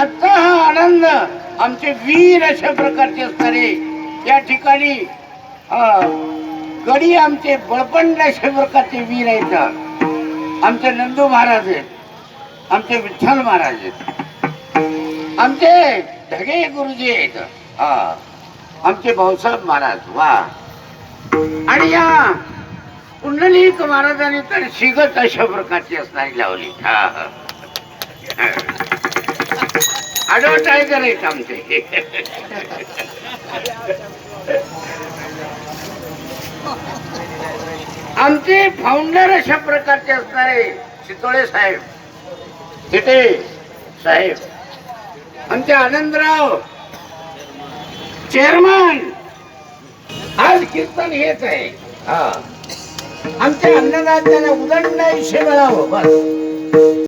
आता हा आनंद आमचे वीर अशा प्रकारचे असणारे. या ठिकाणी गडी आमचे बळपंड अशा प्रकारचे वीर आहेत. आमचे नंदू महाराज आहेत. आमचे विठ्ठल महाराज आहेत. आमचे ढगे गुरुजी आहेत. हा आमचे भाऊसाहेब महाराज वा. आणि या पुंडलिक महाराजांनी तर शिगत अशा प्रकारची असणारी लावली. हा हा. आडवा टायगर आहेत आमचे आमचे फाउंडर अशा प्रकारचे असणारे चितोळे साहेब हिटे साहेब आमचे आनंदराव चेअरमन आज कीर्तन हेच आहे. हा. आमच्या अन्नदात्याला उदंड आयुष्य मिळावं हो, बस.